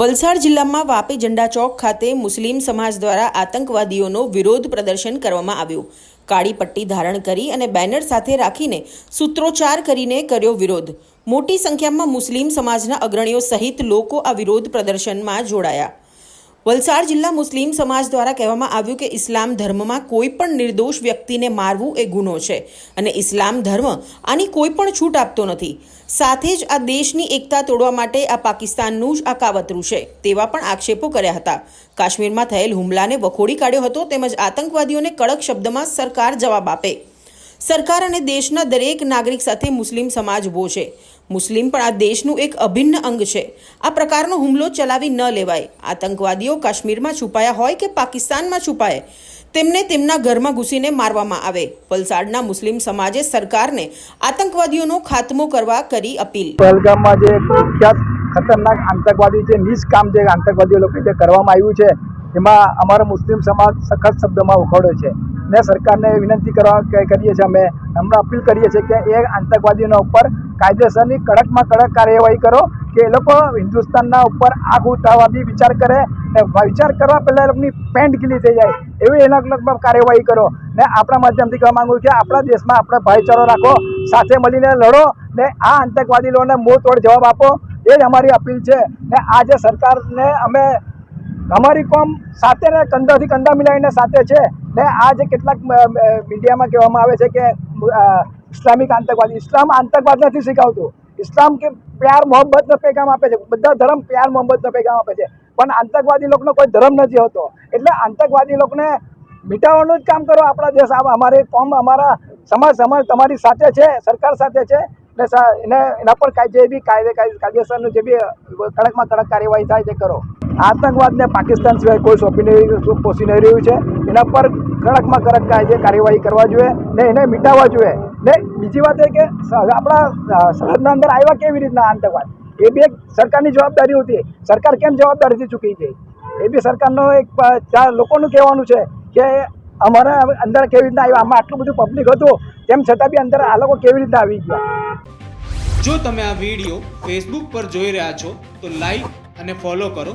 વલસાડ જિલ્લામાં વાપી ઝંડા ચોક ખાતે મુસ્લિમ સમાજ દ્વારા આતંકવાદીઓનો વિરોધ પ્રદર્શન કરવામાં આવ્યું. કાળી પટ્ટી ધારણ કરી અને બેનર સાથે રાખીને સૂત્રોચ્ચાર કરીને કર્યો વિરોધ. મોટી સંખ્યામાં મુસ્લિમ સમાજના અગ્રણીઓ સહિત લોકો આ વિરોધ પ્રદર્શનમાં જોડાયા. વલસાડ જિલ્લા મુસ્લિમ સમાજ દ્વારા કહેવામાં આવ્યું કે ઇસ્લામ ધર્મમાં કોઈ પણ નિર્દોષ વ્યક્તિને મારવું એ ગુનો છે અને ઇસ્લામ ધર્મ આની કોઈ પણ છૂટ આપતો નથી. સાથે જ આ દેશની એકતા તોડવા માટે આ પાકિસ્તાનનું જ આ કાવતરું છે તેવા પણ આક્ષેપો કર્યા હતા. કાશ્મીરમાં થયેલ હુમલાને વખોડી કાઢ્યો હતો તેમજ આતંકવાદીઓને કડક શબ્દમાં સરકાર જવાબ આપે. સરકાર અને દેશના દરેક નાગરિક સાથે મુસ્લિમ સમાજ ઊભો છે. મુસ્લિમ પણ આ દેશનું એક અભિન્ન અંગ છે. આ પ્રકારનો હુમલો ચલાવી ન લેવાય. આતંકવાદીઓ કાશ્મીરમાં છુપાયા હોય કે પાકિસ્તાનમાં છુપાય, તેમને તેમના ઘરમાં ઘૂસીને મારવામાં આવે. વલસાડના મુસ્લિમ સમાજે સરકારને આતંકવાદીઓનો ખાત્મો કરવા કરી અપીલ. પહેલગામમાં જે કુખ્યાત ખતરનાક આતંકવાદી જે નિષ્કામ જે આતંકવાદીઓ લોકો જે કરવામાં આવ્યું છે, એમાં અમારો મુસ્લિમ સમાજ સખત શબ્દોમાં ઉખડ્યો છે. ને સરકારને વિનંતી કરવા કરીએ છીએ. અમે હમણાં અપીલ કરીએ છીએ કે એ આતંકવાદીઓના ઉપર કાયદેસરની કડકમાં કડક કાર્યવાહી કરો, કે એ લોકો હિન્દુસ્તાનના ઉપર આગ ઉઠાવવા બી વિચાર કરે ને વિચાર કરવા પહેલાં એ લોકોની પેન્ટ ગીલી થઈ જાય. એવી એના લગભગ કાર્યવાહી કરો. ને આપણા માધ્યમથી કહેવા માંગુ કે આપણા દેશમાં આપણે ભાઈચારો રાખો, સાથે મળીને લડો ને આ આતંકવાદીઓને મોં તોડ જવાબ આપો. એ જ અમારી અપીલ છે. ને આ જે સરકારને અમે અમારી કોમ સાથે ને કંધાથી કંધા મિલાવીને સાથે છે ને આ જે કેટલાક મીડિયામાં કહેવામાં આવે છે કે ઇસ્લામિક આતંકવાદી. ઇસ્લામ આતંકવાદ નથી શીખવતું. ઇસ્લામ કે પ્યાર મોહબ્બતનો પેગામ આપે છે. બધા ધર્મ પ્યાર મોહબ્બતનો પેગામ આપે છે. પણ આતંકવાદી લોકોનો કોઈ ધર્મ નથી હોતો. એટલે આતંકવાદી લોકોને મિટાવવાનું જ કામ કરો આપણા દેશ. અમારી કોમ અમારા સમાજ સમાજ તમારી સાથે છે, સરકાર સાથે છે. ને એને એના પર જે બી કાયદે- કાયદેસરનું જે બી કડકમાં કડક કાર્યવાહી થાય તે કરો. આતંકવાદને પાકિસ્તાન સિવાય કોઈ સોંપી નહીં પોષી નહીં રહ્યું છે? એના પર કડકમાં કડક કાયદે કાર્યવાહી કરવા જોઈએ. ને એને મિટાવવા જોઈએ. ને બીજી વાત એ કે આપણા સરહદના અંદર આવ્યા કેવી રીતના આતંકવાદ? એ બી એક સરકારની જવાબદારી હતી. સરકાર કેમ જવાબદારીથી ચૂકી ગઈ? એ બી સરકારનો એક ચાર લોકોનું કહેવાનું છે કે અમારા અંદર કેવી રીતના આવ્યા? આમાં આટલું બધું પબ્લિક હતું. તેમ છતાં બી અંદર આ લોકો કેવી રીતના આવી ગયા? જો તમે આ વીડિયો ફેસબુક પર જોઈ રહ્યા છો, તો લાઈક અને ફોલો કરો.